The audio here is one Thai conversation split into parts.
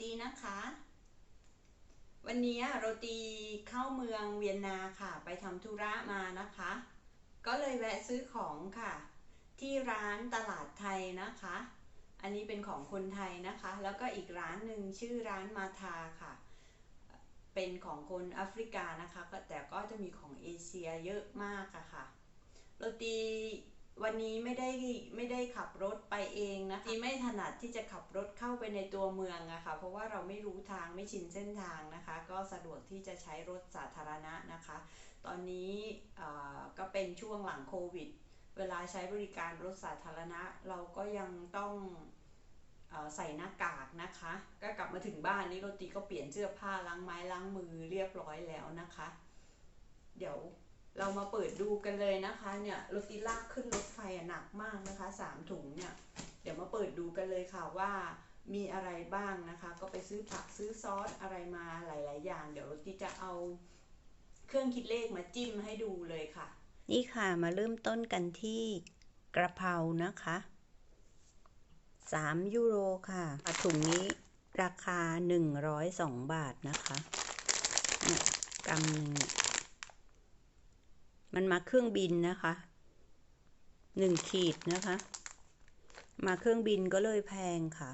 ตีนะคะ วันนี้โรตีเข้าเมืองเวียนนาค่ะ ไปทำธุระมานะคะ ก็เลยแวะซื้อของค่ะ ที่ร้านตลาดไทยนะคะ อันนี้เป็นของคนไทยนะคะ แล้วก็อีกร้านหนึ่งชื่อร้านมาทาค่ะ เป็นของคนแอฟริกานะคะ แต่ก็จะมีของเอเชียเยอะมากอะค่ะ โรตี วันนี้ไม่ได้ไม่ได้ขับรถไปเองนะคะที่ไม่ถนัดที่จะขับรถเข้าไปในตัวเมืองอะค่ะเพราะว่าเราไม่รู้ทางไม่ชินเส้นทางนะคะ ก็สะดวกที่จะใช้รถสาธารณะนะคะ ตอนนี้ก็เป็นช่วงหลังโควิด เวลาใช้บริการรถสาธารณะ เราก็ยังต้องอใส่หน้ากากนะคะ ก็กลับมาถึงบ้านนี่โรตีก็เปลี่ยนเสื้อผ้าล้างไม้ล้างมือเรียบร้อยแล้วนะคะ เดี๋ยว เรามาเปิดดูกันเลยนะคะเนี่ยรถตีลากขึ้นรถไฟอะหนักมากนะคะสามถุงเนี่ยเดี๋ยวมาเปิดดูกันเลยค่ะว่ามีอะไรบ้างนะคะ ก็ไปซื้อผักซื้อซอสอะไรมาหลาย ๆ อย่าง เดี๋ยวรถตีจะเอาเครื่องคิดเลขมาจิ้มให้ดูเลยค่ะ นี่ค่ะมาเริ่มต้นกันที่กระเพรานะคะ3ยูโรค่ะถุงนี้ราคา 102 บาทนะคะเนี่ยกำหนึ่งเนี่ย มันมาเครื่องบินนะคะ1ขีดนะคะ มาเครื่องบินก็เลยแพงค่ะ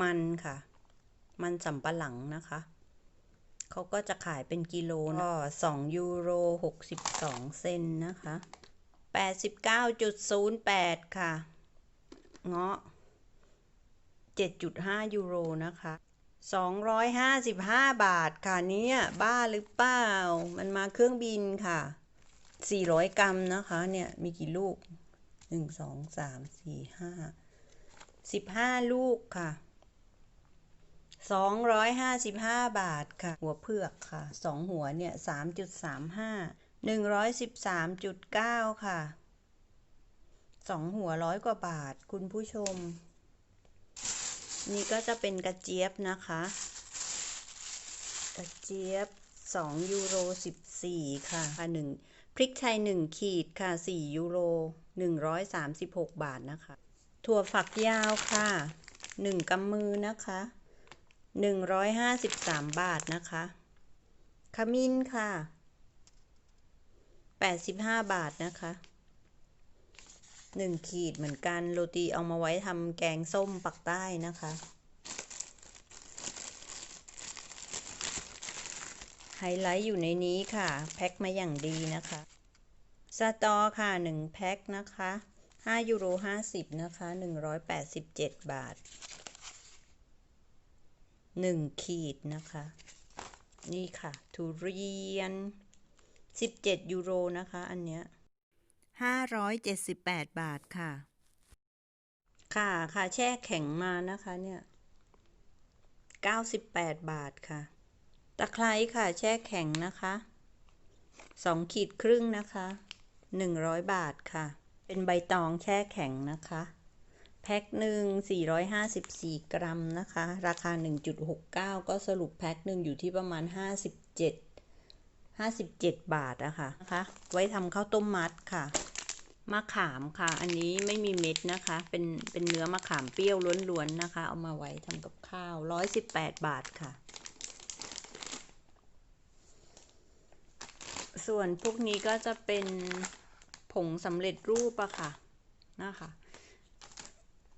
มันค่ะ มันสำปะหลังนะคะเขาก็จะขายเป็นกิโลก็2ยูโร62เซนนะคะ89.08ค่ะ เงาะ7.5ยูโรนะคะ 255 บาทค่ะเนี่ยบ้าหรือเปล่า มันมาเครื่องบินค่ะ 400 กรัมนะคะ เนี่ย มีกี่ลูก 1 2 3 4 5 15 ลูกค่ะ 255 บาทค่ะ หัวเผือกค่ะ 2 หัวเนี่ย 3.35 113.9 ค่ะ 2 หัวร้อยกว่าบาทคุณผู้ชม นี่ก็จะเป็นกระเจี๊ยบนะคะ กระเจี๊ยบ 2 ยูโร 14 ค่ะค่ะ1พริกไทย 1 ขีดค่ะ 4 ยูโร 136 บาทนะคะ ถั่วฝักยาวค่ะ 1กำมือนะคะ 153 บาทนะคะ ขมิ้นค่ะ 85 บาทนะคะ 1 ขีดเหมือนกันโรตีเอามาไว้ทำแกงส้มปักใต้นะคะ ไฮไลท์อยู่ในนี้ค่ะ แพ็คมาอย่างดีนะคะ สตอค่ะ 1 แพ็คนะคะ 5 ยูโร 50 นะคะ 187 บาท 1 ขีดนะคะ นี่ค่ะ ทุเรียน 17 ยูโรนะคะ อันเนี้ย 578 บาทค่ะ ค่ะ ค่ะแช่แข็งมานะคะเนี่ย 98 บาทค่ะ ตะไคร้ค่ะแช่แข็งนะคะ 2 ขีดครึ่งนะคะ 100 บาทค่ะ เป็นใบตองแช่แข็งนะคะ แพ็คหนึ่ง454 กรัมนะคะ ราคา 1.69 ก็สรุปแพ็คหนึ่งอยู่ที่ประมาณ 57 57บาทอะค่ะนะคะ ไว้ทำข้าวต้มมัดค่ะมะขามค่ะ อันนี้ไม่มีเม็ดนะคะ เป็นเป็นเนื้อมะขามเปรี้ยวล้วนๆนะคะ เอามาไว้ทำกับข้าว118บาทค่ะ ส่วนพวกนี้ก็จะเป็นผงสำเร็จรูปอะค่ะนะคะ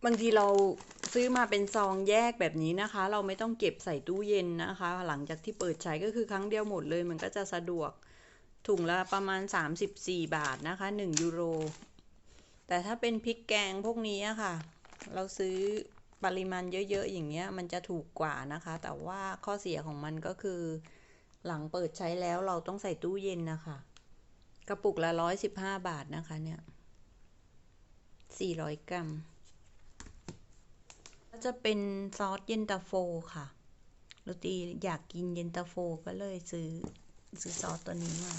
บางทีเรา ซื้อมาเป็นซองแยกแบบนี้นะคะ เราไม่ต้องเก็บใส่ตู้เย็นนะคะ หลังจากที่เปิดใช้ก็คือครั้งเดียวหมดเลย มันก็จะสะดวกถุงละประมาณ 34 บาทนะคะ 1 ยูโร แต่ถ้าเป็นพริกแกงพวกนี้อะค่ะ เราซื้อปริมาณเยอะๆ อย่างเงี้ย มันจะถูกกว่านะคะ แต่ว่าข้อเสียของมันก็คือ หลังเปิดใช้แล้วเราต้องใส่ตู้เย็นนะคะ กระปุกละ 115 บาทนะคะเนี่ย 400 กรัม ก็จะเป็นซอสเย็นตาโฟค่ะโรตีอยากกินเย็นตาโฟก็เลยซื้อซื้อซอสตัวนี้มา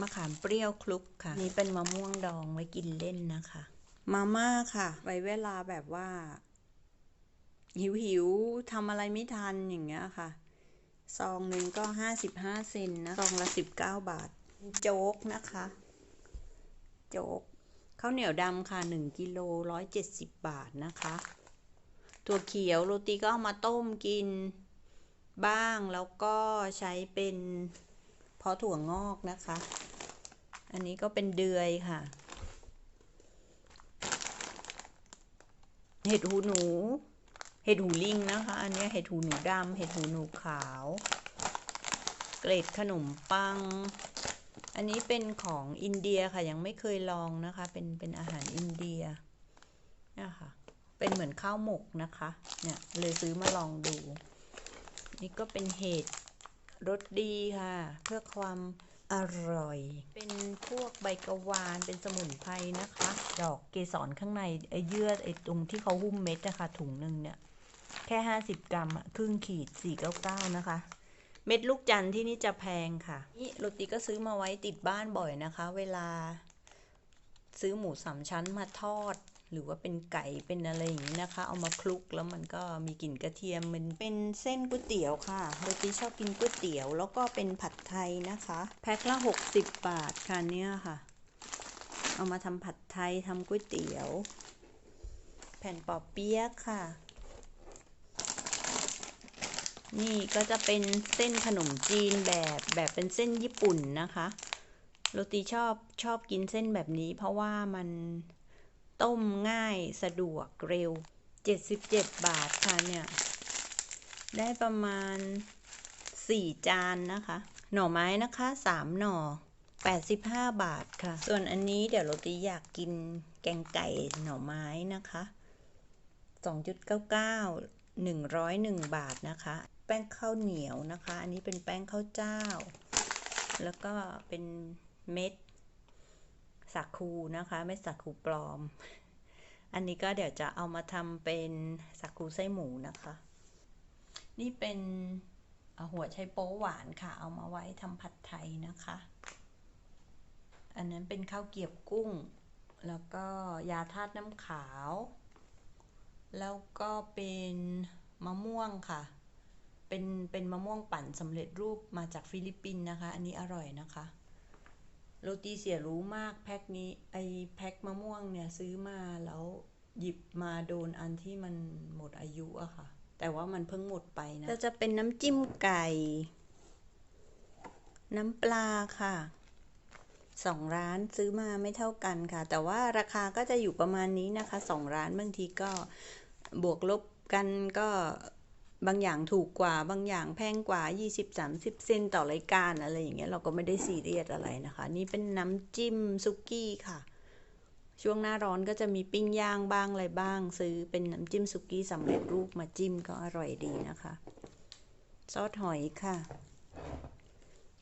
มะขามเปรี้ยวคลุกค่ะ นี่เป็นมะม่วงดองไว้กินเล่นนะคะ มาม่าค่ะ ไว้เวลาแบบว่า หิวหิวๆทำอะไรไม่ทันอย่างเงี้ยค่ะ ซองหนึ่งก็ห้าสิบห้าเซนนะ ซองละสิบเก้าบาท โจ๊กนะคะ โจ๊กข้าวเหนียวดำค่ะหนึ่งกิโลร้อยเจ็ดสิบบาทนะคะ ถั่วเขียวโรตีก็เอามาต้มกินบ้างแล้วก็ใช้เป็นเพาะถั่วงอกนะคะ อันนี้ก็เป็นเดือยค่ะ เห็ดหูหนู เห็ดหูลิงนะคะ อันนี้เห็ดหูหนูดำเห็ดหูหนูขาว เกล็ดขนมปัง อันนี้เป็นของอินเดียค่ะยังไม่เคยลองนะคะ เป็นเป็นอาหารอินเดียนะคะ เป็นเหมือนข้าวหมกนะคะ เนี่ยเลยซื้อมาลองดู นี่ก็เป็นเห็ดรสดีค่ะ เพื่อความอร่อย เป็นพวกใบกะวานเป็นสมุนไพรนะคะ ดอกเกสรข้างในไอเยื่อไอตรงที่เขาหุ้มเม็ดนะคะถุงหนึ่งเนี่ยแค่50กรัมอะครึ่งขีด499นะคะ เม็ดลูกจันทร์ที่นี่จะแพงค่ะ นี่โรตีก็ซื้อมาไว้ติดบ้านบ่อยนะคะ เวลา ซื้อหมูสามชั้นมาทอด หรือว่าเป็นไก่เป็นอะไรอย่างนี้นะคะ เอามาคลุกแล้วมันก็มีกลิ่นกระเทียมมันเป็นเส้นก๋วยเตี๋ยวค่ะโรตีชอบกินก๋วยเตี๋ยว แล้วก็เป็นผัดไทยนะคะ แพ็คละ 60 บาทค่ะเนี่ยค่ะ เอามาทำผัดไทยทำก๋วยเตี๋ยว แผ่นปอเปี๊ยะค่ะ นี่ก็จะเป็นเส้นขนมจีนแบบแบบเป็นเส้นญี่ปุ่นนะคะโรตีชอบชอบกินเส้นแบบนี้เพราะว่ามัน ต้มง่ายสะดวกเร็ว 77 บาทค่ะเนี่ย ได้ประมาณ 4 จานนะคะ หน่อไม้นะคะ 3 หน่อ 85 บาทค่ะ ส่วนอันนี้เดี๋ยวโรตีอยากกินแกงไก่หน่อไม้นะคะ 2.99 101 บาทนะคะ แป้งข้าวเหนียวนะคะ อันนี้เป็นแป้งข้าวเจ้า แล้วก็เป็นเม็ด สาคูนะคะเม็ดสาคูปลอม อันนี้ก็เดี๋ยวจะเอามาทำเป็นสาคูไส้หมูนะคะ นี่เป็นหัวไชโป๊หวานค่ะ เอามาไว้ทำผัดไทยนะคะ อันนั้นเป็นข้าวเกรียบกุ้ง แล้วก็ยาธาตุน้ำขาว แล้วก็เป็นมะม่วงค่ะ เป็นเป็นมะม่วงปั่นสำเร็จรูปมาจากฟิลิปปินส์นะคะ อันนี้อร่อยนะคะ โรตีเสียรู้มากแพ็คนี้ไอแพ็คมะม่วงเนี่ยซื้อมาแล้วหยิบมาโดนอันที่มันหมดอายุอะค่ะ แต่ว่ามันเพิ่งหมดไปนะจะเป็นน้ำจิ้มไก่ น้ำปลาค่ะสองร้านซื้อมาไม่เท่ากันค่ะ แต่ว่าราคาก็จะอยู่ประมาณนี้นะคะสองร้านบางทีก็บวกลบกันก็ บางอย่างถูกกว่าบางอย่างแพงกว่า 20-30 เซนต่อรายการอะไรอย่างเงี้ยเราก็ไม่ได้ซีเรียสอะไรนะคะ นี่เป็นน้ำจิ้มซุกี้ค่ะ ช่วงหน้าร้อนก็จะมีปิ้งย่างบ้างอะไรบ้าง ซื้อเป็นน้ำจิ้มซุกี้สำเร็จรูปมาจิ้มก็อร่อยดีนะคะ ซอสหอยค่ะ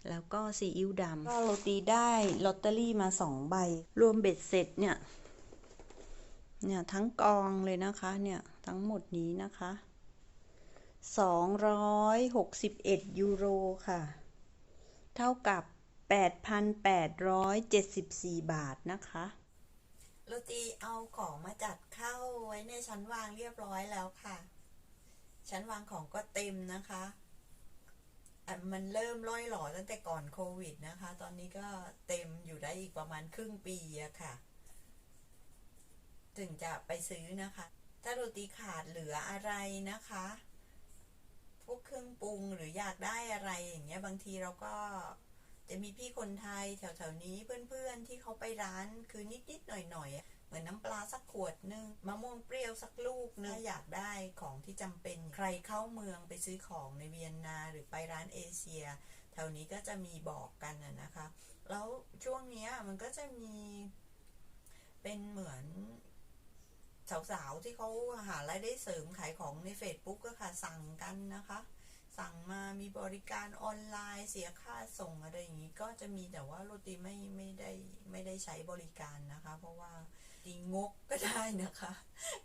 แล้วก็ซีอิ๊วดำก็โรตีได้ลอตเตอรี่มาสองใบ รวมเบ็ดเสร็จเนี่ยเนี่ยทั้งกองเลยนะคะเนี่ยทั้งหมดนี้นะคะ 261 ยูโรค่ะ เท่ากับ 8,874 บาทนะคะโรตีเอาของมาจัดเข้าไว้ในชั้นวางเรียบร้อยแล้วค่ะ ชั้นวางของก็เต็มนะคะอะมันเริ่มร่อยหล่อตั้งแต่ก่อนโควิดนะคะ ตอนนี้ก็เต็มอยู่ได้อีกประมาณครึ่งปีอะค่ะ ถึงจะไปซื้อนะคะ ถ้าโรตีขาดเหลืออะไรนะคะ วกเครื่องปรุงหรืออยากได้อะไรอย่างเงี้ยบางทีเราก็จะมีพี่คนไทยแถวๆนี้เพื่อนๆที่เขาไปร้านคือนิดๆหน่อยๆ เหมือนน้ำปลาสักขวดนึงมะม่วงเปรี้ยวสักลูกนึงถ้าอยากได้ของที่จำเป็นใครเข้าเมืองไปซื้อของในเวียนนาหรือไปร้านเอเชียแถวนี้ก็จะมีบอกกันนะคะ แล้วช่วงนี้มันก็จะมีเป็นเหมือน สาวๆที่เขาหารายได้เสริมขายของใน Facebook ก็ค่ะสั่งกันนะคะ สั่งมามีบริการออนไลน์เสียค่าส่งอะไรอย่างนี้ก็จะมีแต่ว่าโรตีไม่ไม่ได้ไม่ได้ใช้บริการนะคะ เพราะว่าตีงกก็ได้นะคะ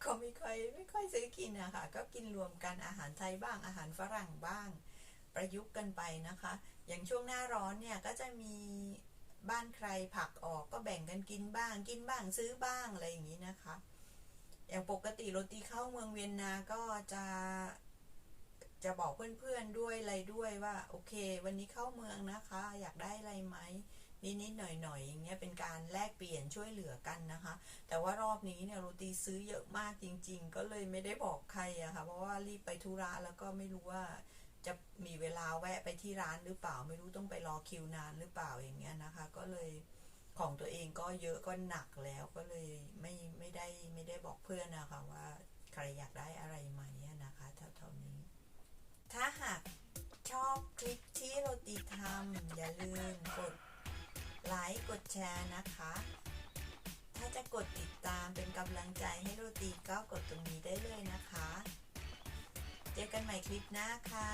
ก็ไม่ค่อยไม่ค่อยซื้อกินนะคะก็กินรวมกันอาหารไทยบ้างอาหารฝรั่งบ้าง ประยุกต์กันไปนะคะ อย่างช่วงหน้าร้อนเนี่ยก็จะมีบ้านใครผักออกก็แบ่งกันกินบ้าง กินบ้างซื้อบ้างอะไรอย่างนี้นะคะ อย่างปกติโรตีเข้าเมืองเวียนนาก็จะจะบอกเพื่อนๆด้วยอะไรด้วยว่า โอเค วันนี้เข้าเมืองนะคะ อยากได้อะไรไหมนิดๆหน่อยๆอย่างเงี้ยเป็นการแลกเปลี่ยนช่วยเหลือกันนะคะ แต่ว่ารอบนี้เนี่ยโรตีซื้อเยอะมากจริง ๆ ก็เลยไม่ได้บอกใครอะค่ะเพราะว่ารีบไปธุระแล้วก็ไม่รู้ว่าจะมีเวลาแวะไปที่ร้านหรือเปล่า ไม่รู้ต้องไปรอคิวนานหรือเปล่าอย่างเงี้ยนะคะ ก็เลย ของตัวเองก็เยอะก็หนักแล้วก็เลยไม่ไม่ได้ไม่ได้บอกเพื่อนนะคะว่าใครอยากได้อะไรไหมอะนะคะเท่าๆนี้ ถ้าหากชอบคลิปที่โรตีทำอย่าลืมกดไลค์กดแชร์นะคะ ถ้าจะกดติดตามเป็นกำลังใจให้โรตีก็กดตรงนี้ได้เลยนะคะ เจอกันใหม่คลิปหน้าค่ะ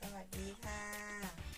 สวัสดีค่ะ